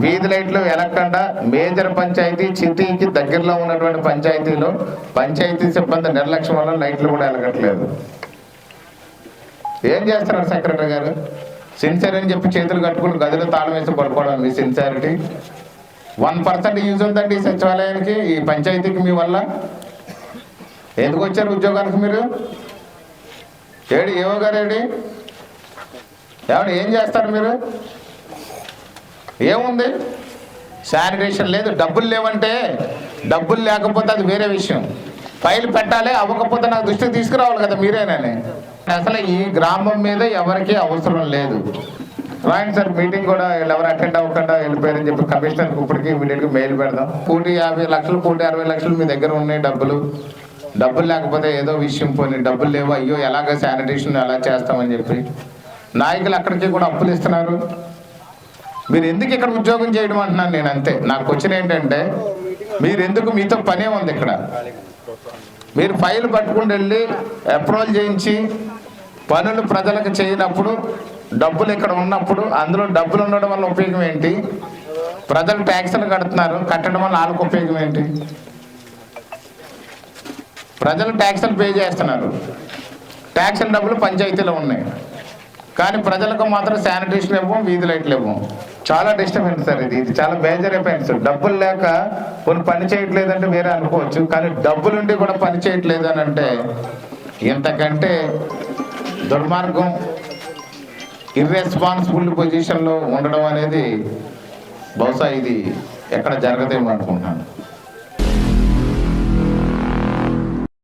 వీధి లైట్లు వెలక్కుండా మేజర్ పంచాయతీ సిటీకి దగ్గరలో ఉన్నటువంటి పంచాయతీలో. పంచాయతీ సిబ్బంది నిర్లక్ష్యం వల్ల లైట్లు కూడా వెలగట్లేదు ఏం చేస్తున్నారు సెక్రటరీ గారు? సిన్సియర్ అని చెప్పి చేతులు కట్టుకుని గదిలో తాళం వేసి పడుకోవడం మీ సిన్సియారిటీ వన్ పర్సెంట్ యూజ్ ఉందండి ఈ సచివాలయానికి ఈ పంచాయతీకి మీ వల్ల. ఎందుకు వచ్చారు ఉద్యోగానికి మీరు? ఏడు ఏవో గారు ఏడి? ఏమండి ఏం చేస్తారు మీరు? ఏముంది? శానిటేషన్ లేదు డబ్బులు లేవంటే డబ్బులు లేకపోతే అది వేరే విషయం. ఫైల్ పెట్టాలి అవ్వకపోతే నాకు దృష్టికి తీసుకురావాలి కదా మీరేనని. అసలు ఈ గ్రామం మీద ఎవరికీ అవసరం లేదు. రాయండి సార్ మీటింగ్ కూడా వీళ్ళు ఎవరు అటెండ్ అవ్వకుండా వెళ్ళిపోయారని చెప్పి కమిషనర్కి ఇప్పటికి ఇమీడియట్గా మెయిల్ పెడదాం. కోటి యాభై లక్షలు కోటి అరవై లక్షలు మీ దగ్గర ఉన్నాయి డబ్బులు. డబ్బులు లేకపోతే ఏదో విషయం పోనీ డబ్బులు లేవు? అయ్యో ఎలాగ శానిటేషన్ ఎలా చేస్తామని చెప్పి. నాయకులు అక్కడికి కూడా అప్పులు ఇస్తున్నారు. మీరు ఎందుకు ఇక్కడ ఉద్యోగం చేయడం అంటున్నాను నేను అంతే. నాకు వచ్చిన ఏంటంటే మీరు ఎందుకు మీతో పనే ఉంది ఇక్కడ? మీరు ఫైల్ పట్టుకుని వెళ్ళి అప్రూవల్ చేయించి పనులు ప్రజలకు చేయనప్పుడు డబ్బులు ఇక్కడ ఉన్నప్పుడు అందులో డబ్బులు ఉండడం వల్ల ఉపయోగం ఏంటి? ప్రజలు ట్యాక్సులు కడుతున్నారు కట్టడం వల్ల వాళ్ళకు ఉపయోగం ఏంటి? ప్రజలు ట్యాక్సులు పే చేస్తున్నారు. ట్యాక్సుల డబ్బులు పంచాయతీలో ఉన్నాయి. కానీ ప్రజలకు మాత్రం శానిటేషన్ ఇవ్వం వీధి లైట్లు ఇవ్వం. చాలా డిస్టర్బెన్స్ సార్ ఇది. ఇది చాలా మేజర్ అయిపోయింది డబ్బులు లేక కొన్ని పని చేయట్లేదంటే వేరే అనుకోవచ్చు కానీ డబ్బులుండి కూడా పని చేయట్లేదు అని అంటే ఇంతకంటే దుర్మార్గం ఇర్రెస్పాన్సిబుల్ పొజిషన్లో ఉండడం అనేది బహుశా ఇది ఎక్కడ జరగదేమో అనుకుంటున్నాను.